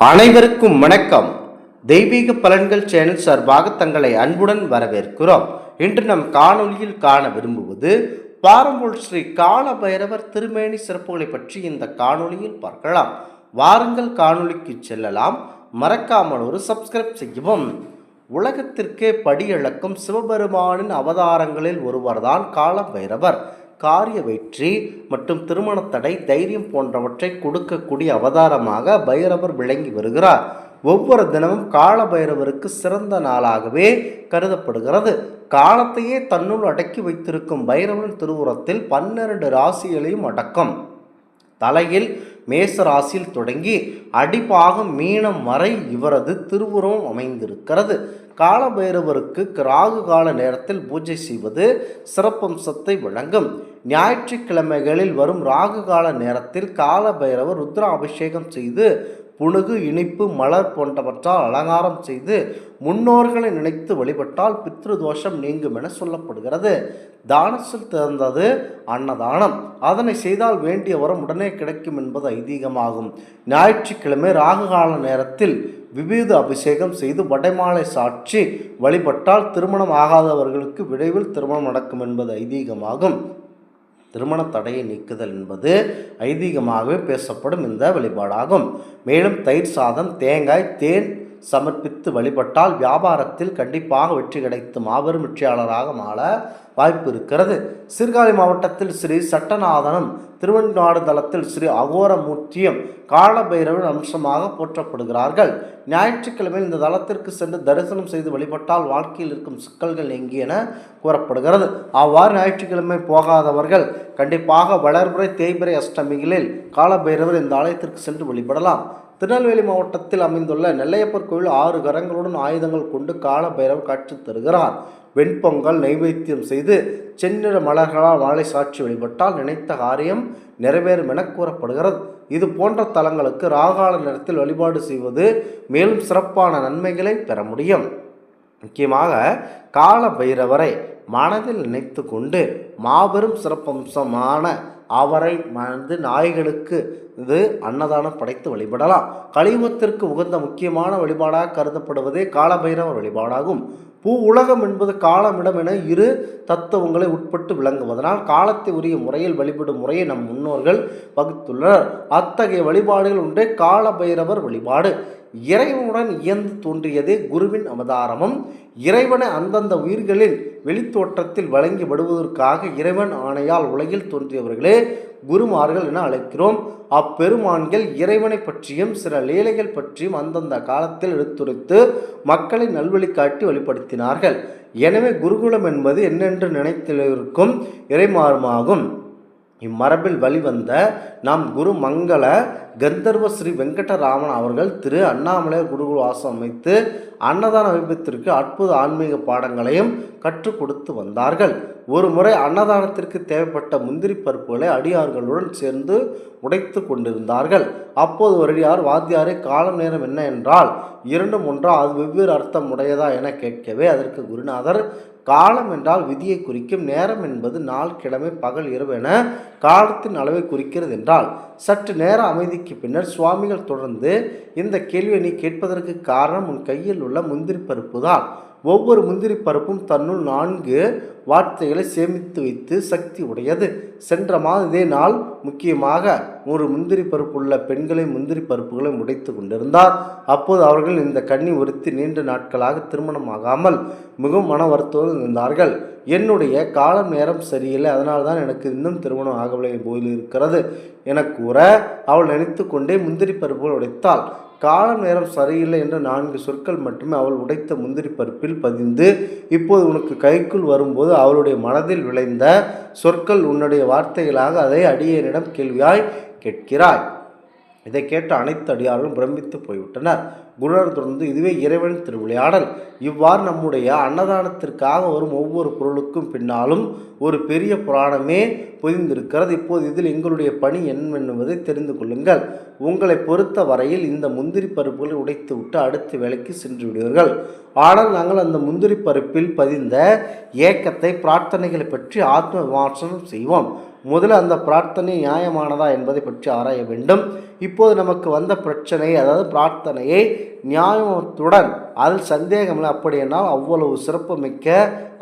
அனைவருக்கும் வணக்கம். தெய்வீக பலன்கள் சேனல் சார்பாக தங்களை அன்புடன் வரவேற்கிறோம். இன்று நம் காணொலியில் காண விரும்புவது பாரம்பூர் ஸ்ரீ கால பைரவர் திருமேனி சிறப்புகளை பற்றி இந்த காணொலியில் பார்க்கலாம். வாருங்கள் காணொலிக்கு செல்லலாம். மறக்காமல் ஒரு சப்ஸ்கிரைப் செய்யவும். உலகத்திற்கே படியளக்கும் சிவபெருமானின் அவதாரங்களில் ஒருவர்தான் கால பைரவர் காரிய வெற்றி மற்றும் திருமண தடை தைரியம் போன்றவற்றை கொடுக்கக்கூடிய அவதாரமாக பைரவர் விளங்கி வருகிறார். ஒவ்வொரு தினமும் கால பைரவருக்கு சிறந்த நாளாகவே கருதப்படுகிறது. காலத்தையே தன்னுள் அடக்கி வைத்திருக்கும் பைரவன் திருவுரத்தில் பன்னிரண்டு ராசிகளையும் அடக்கம். தலையில் மேச ராசியில் தொடங்கி அடிப்பாகம் மீனம் வரை இவரது திருவுருவம் அமைந்திருக்கிறது. காலபைரவருக்கு ராகு கால நேரத்தில் பூஜை செய்வது சிறப்பம்சத்தை வழங்கும். ஞாயிற்றுக்கிழமைகளில் வரும் ராகு கால நேரத்தில் காலபைரவர் ருத்ர அபிஷேகம் செய்து புணுகு இனிப்பு மலர் போன்றவற்றால் அலங்காரம் செய்து முன்னோர்களை நினைத்து வழிபட்டால் பித்ரு தோஷம் நீங்கும் என சொல்லப்படுகிறது. தானத்தில் திறந்தது அன்னதானம். அதனை செய்தால் வேண்டிய வரம் உடனே கிடைக்கும் என்பது ஐதீகமாகும். ஞாயிற்றுக்கிழமை ராகுகால நேரத்தில் விபீத அபிஷேகம் செய்து வடைமாலை சாட்சி வழிபட்டால் திருமணம் ஆகாதவர்களுக்கு விரைவில் திருமணம் நடக்கும் என்பது ஐதீகமாகும். திருமண தடையை நீக்குதல் என்பது ஐதீகமாகவே பேசப்படும் இந்த வழிபாடாகும். மேலும் தயிர் சாதம் தேங்காய் தேன் சமர்ப்பித்து வழிபட்டால் வியாபாரத்தில் கண்டிப்பாக வெற்றி கிடைத்து மாபெரும் வெற்றியாளராக மாற வாய்ப்பு இருக்கிறது. சீர்காழி மாவட்டத்தில் ஸ்ரீ சட்டநாதனம் திருவெண்காடு தலத்தில் ஸ்ரீ அகோரமூர்த்தியும் காலபைரவன் அம்சமாக போற்றப்படுகிறார்கள். ஞாயிற்றுக்கிழமை இந்த தலத்திற்கு சென்று தரிசனம் செய்து வழிபட்டால் வாழ்க்கையில் இருக்கும் சிக்கல்கள் எங்கே என கூறப்படுகிறது. அவ்வாறு ஞாயிற்றுக்கிழமை போகாதவர்கள் கண்டிப்பாக வளர்முறை தேய்பிரை அஷ்டமிகளில் காலபைரவர் இந்த ஆலயத்திற்கு சென்று வழிபடலாம். திருநெல்வேலி மாவட்டத்தில் அமைந்துள்ள நெல்லையப்பர் கோவில் ஆறு கரங்களுடன் ஆயுதங்கள் கொண்டு காலபைரவர் காட்சி தருகிறார். வெண்பொங்கல் நைவேத்தியம் செய்து செந்நிற மலர்களால் மாலை சாட்சி வழிபட்டால் நினைத்த காரியம் நிறைவேறும் என கூறப்படுகிறது. இது போன்ற தலங்களுக்கு ராகால நேரத்தில் வழிபாடு செய்வது மேலும் சிறப்பான நன்மைகளை பெற முடியும். முக்கியமாக கால பைரவரை மனதில் நினைத்து கொண்டு மாபெரும் சிறப்பம்சமான அவரை வந்து நாய்களுக்கு இது அன்னதானம் படைத்து வழிபடலாம். கலியுகத்திற்கு உகந்த முக்கியமான வழிபாடாக கருதப்படுவதே காலபைரவர் வழிபாடாகும். பூ உலகம் என்பது காலமிடம் என இரு தத்துவங்களை உட்பட்டு விளங்குவதனால் காலத்தை உரிய முறையில் வழிபடும் முறையை நம் முன்னோர்கள் வகுத்துள்ளனர். அத்தகைய வழிபாடுகள் ஒன்றே காலபைரவர் வழிபாடு. இறைவனுடன் இயந்து தோன்றியதே குருவின் அவதாரமும். இறைவனை அந்தந்த உயிர்களின் வெளித்தோற்றத்தில் வழங்கி விடுவதற்காக இறைவன் ஆணையால் உலகில் தோன்றியவர்களே குருமார்கள் என அழைக்கிறோம். அப்பெருமான்கள் இறைவனை பற்றியும் சில லீலைகள் பற்றியும் அந்தந்த காலத்தில் எடுத்துரைத்து மக்களை நல்வழி காட்டி வெளிப்படுத்தினார்கள் எனவே குருகுலம் என்பது என்னென்று நினைத்திருக்கும் இறைமாறுமாகும் இம்மரபில் வழிவந்த நாம் குரு மங்கள கந்தர்வ ஸ்ரீ வெங்கடராமன் அவர்கள் திரு அண்ணாமலையார் குருகுல வாசம் அமைத்து அன்னதான அமைப்பத்திற்கு அற்புத ஆன்மீக பாடங்களையும் கற்றுக் கொடுத்து வந்தார்கள். ஒரு முறை அன்னதானத்திற்கு தேவைப்பட்ட முந்திரி பருப்புகளை அடியார்களுடன் சேர்ந்து உடைத்து கொண்டிருந்தார்கள். அப்போது ஒரு அடியார் வாத்தியாரே காலம் நேரம் என்ன என்றால் இரண்டும் ஒன்றா அது வெவ்வேறு அர்த்தம் உடையதா என கேட்கவே அதற்கு குருநாதர் காலம் என்றால் விதியை குறிக்கும் நேரம் என்பது நாள் கிழமை பகல் இரவு என காலத்தின் அளவை குறிக்கிறது என்றால் சற்று நேர அமைதிக்கு பின்னர் சுவாமிகள் தொடர்ந்து இந்த கேள்வியை நீ கேட்பதற்கு காரணம் உன் கையில் உள்ள முந்திரி பருப்பு தான் ஒவ்வொரு முந்திரி பருப்பும் தன்னுள் நான்கு வார்த்தைகளை சேமித்து வைத்து சக்தி உடையது. சென்ற மாத இதே நாள் முக்கியமாக ஒரு முந்திரி பருப்புள்ள பெண்களை முந்திரி பருப்புகளை உடைத்து கொண்டிருந்தார். அப்போது அவர்கள் இந்த கன்னி ஒருத்தி நீண்ட நாட்களாக திருமணமாகாமல் மிகவும் மன வருத்தத்துடன் இருந்தார்கள். என்னுடைய காலம் நேரம் சரியில்லை அதனால் தான் எனக்கு இன்னும் திருமணம் ஆகவில்லை போயில் இருக்கிறது என கூற அவள் நினைத்து கொண்டே முந்திரி பருப்புகள் உடைத்தாள். காலம் நேரம் சரியில்லை என்ற நான்கு சொற்கள் மட்டுமே அவள் உடைத்த முந்திரி பருப்பில் பதிந்து இப்போது உனக்கு கைக்குள் வரும்போது அவளுடைய மனதில் விளைந்த சொற்கள் உன்னுடைய வார்த்தைகளாக அதை அடியனிடம் கேள்வியாய் கேட்கிறாய். இதை கேட்ட அனைத்து அடியாரும் பிரமித்து போய்விட்டனர். குருடர் தொடர்ந்து இதுவே இறைவன் திருவிளையாடல். இவ்வாறு நம்முடைய அன்னதானத்திற்காக வரும் ஒவ்வொரு பொருளுக்கும் பின்னாலும் ஒரு பெரிய புராணமே பொதிந்திருக்கிறது. இப்போது இதில் எங்களுடைய பணி என்னவென்பதை தெரிந்து கொள்ளுங்கள். உங்களை பொறுத்த வரையில் இந்த முந்திரி பருப்புகளை உடைத்து விட்டு அடுத்த வேலைக்கு சென்று விடுவீர்கள். ஆனால் நாங்கள் அந்த முந்திரி பருப்பில் பதிந்த ஏக்கத்தை பிரார்த்தனைகளை பற்றி ஆத்ம விமர்சனம் செய்வோம். முதல்ல அந்த பிரார்த்தனை நியாயமானதா என்பதை பற்றி ஆராய வேண்டும். இப்போது நமக்கு வந்த பிரச்சனை அதாவது பிரார்த்தனையை நியாயத்துடன் அதில் சந்தேகமில்லை அப்படி அவ்வளவு சிறப்புமிக்க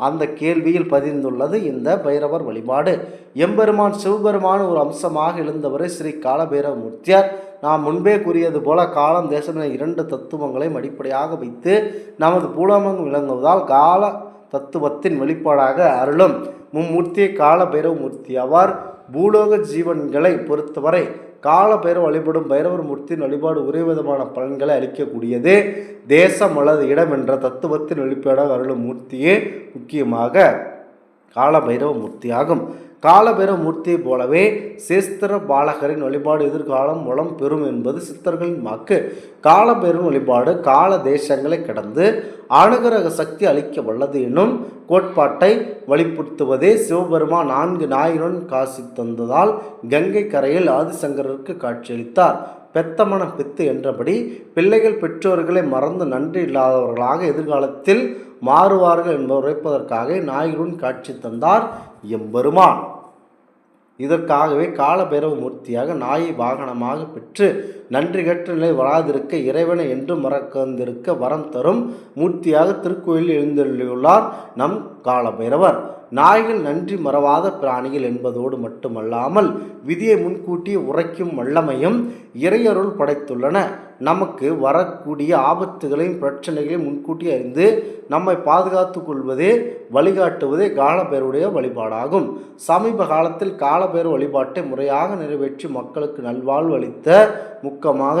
அந்த கேள்வியில் பதிந்துள்ளது இந்த பைரவர் வழிபாடு. எம்பெருமான் சிவபெருமான் ஒரு அம்சமாக எழுந்தவரை ஸ்ரீ காலபைரவ மூர்த்தியார் நாம் முன்பே கூறியது போல காலம் தேசம் இரண்டு தத்துவங்களையும் அடிப்படையாக வைத்து நமது பூலமங்கம் விளங்குவதால் கால தத்துவத்தின் வெளிப்பாடாக அருளும். மும்மூர்த்தியை காலபைரவ மூர்த்தி ஆவார் பூலோக ஜீவன்களை பொறுத்தவரை கால பைரவ வழிபடும் பைரவர் மூர்த்தியின் வழிபாடு ஒரே விதமான பலன்களை அளிக்கக்கூடியது. தேசம் அல்லது இடம் என்ற தத்துவத்தின் வெளிப்பாடாக அருளும் மூர்த்தியே முக்கியமாக காலபைரவ மூர்த்தியாகும் காலபைரவ மூர்த்தியைப் போலவே சேஸ்திர பாலகரின் வழிபாடு எதிர்காலம் வளம் பெறும் என்பது சித்தர்களின் வாக்கு. காலபைரவன் வழிபாடு கால தேசங்களை கடந்து அனுகிரக சக்தி அளிக்க வல்லது எனும் கோட்பாட்டை வலியுறுத்துவதே சிவபெருமான் நான்கு நாயுடன் காசி தந்ததால் கங்கை கரையில் ஆதிசங்கரருக்கு காட்சியளித்தார். பெத்தமனம் பித்து என்றபடி பிள்ளைகள் பெற்றோர்களை மறந்து நன்றி இல்லாதவர்களாக எதிர்காலத்தில் மாறுவார்கள் என்பதை உரைப்பதற்காக நாயகருடன் காட்சி தந்தார் எம்பெருமான். இதற்காகவே காலபைரவ மூர்த்தியாக நாயை வாகனமாக பெற்று நன்றி கற்ற நிலை வராதிருக்க இறைவனை என்று மறக்கந்திருக்க வரம் தரும் மூர்த்தியாக திருக்கோயிலில் எழுந்தள்ளியுள்ளார் நம் காலபைரவர். நாய்கள் நன்றி மறவாத பிராணிகள் என்பதோடு மட்டுமல்லாமல் விதியை முன்கூட்டி உரைக்கும் வல்லமையும் இறையருள் படைத்துள்ளன. நமக்கு வரக்கூடிய ஆபத்துகளையும் பிரச்சனைகளையும் முன்கூட்டி அறிந்து நம்மை பாதுகாத்து கொள்வதே வழிகாட்டுவதே காலபேருடைய வழிபாடாகும். சமீப காலத்தில் காலபேர் வழிபாட்டை முறையாக நிறைவேற்றி மக்களுக்கு நல்வாழ்வு அளித்த முக்கமாக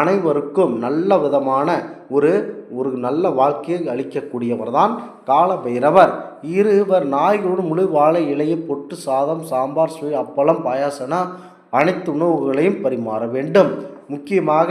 அனைவருக்கும் நல்ல விதமான ஒரு ஒரு நல்ல வாழ்க்கையை அளிக்கக்கூடியவர் தான் காலபைரவர். இருவர் நாய்களோடு முழு வாழை இலையை பொட்டு சாதம் சாம்பார் சுவை அப்பளம் பாயாசன அனைத்து உணவுகளையும் பரிமாற வேண்டும். முக்கியமாக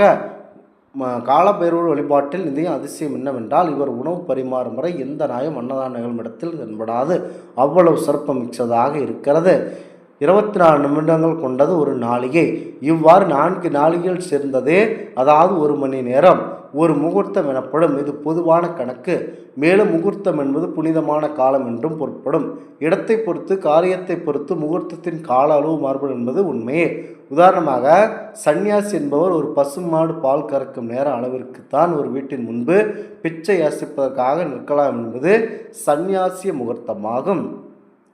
காலபைரவர் வழிபாட்டில் இதையும் அதிசயம் என்னவென்றால் இவர் உணவு பரிமாறும் முறை எந்த நாயும் அன்னதான நிகழ்மிடத்தில் தென்படாது. அவ்வளவு சிறப்பு மிக்கதாக இருக்கிறது. இருபத்தி நாலு நிமிடங்கள் கொண்டது ஒரு நாளிகை. இவ்வாறு நான்கு நாளிகைகள் சேர்ந்ததே அதாவது ஒரு மணி நேரம். ஒரு முகூர்த்தம் எனப்படும். இது பொதுவான கணக்கு. மேலும் முகூர்த்தம் என்பது புனிதமான காலம் என்றும் பொருட்படும். இடத்தை பொறுத்து காரியத்தை பொறுத்து முகூர்த்தத்தின் கால அளவு மாறுபடும் என்பது உண்மையே. உதாரணமாக சந்நியாசி என்பவர் ஒரு பசுமாடு பால் கறக்கும் நேர அளவிற்குத்தான் ஒரு வீட்டின் முன்பு பிச்சை யாசிப்பதற்காக நிற்கலாம் என்பது சந்நியாசிய முகூர்த்தமாகும்.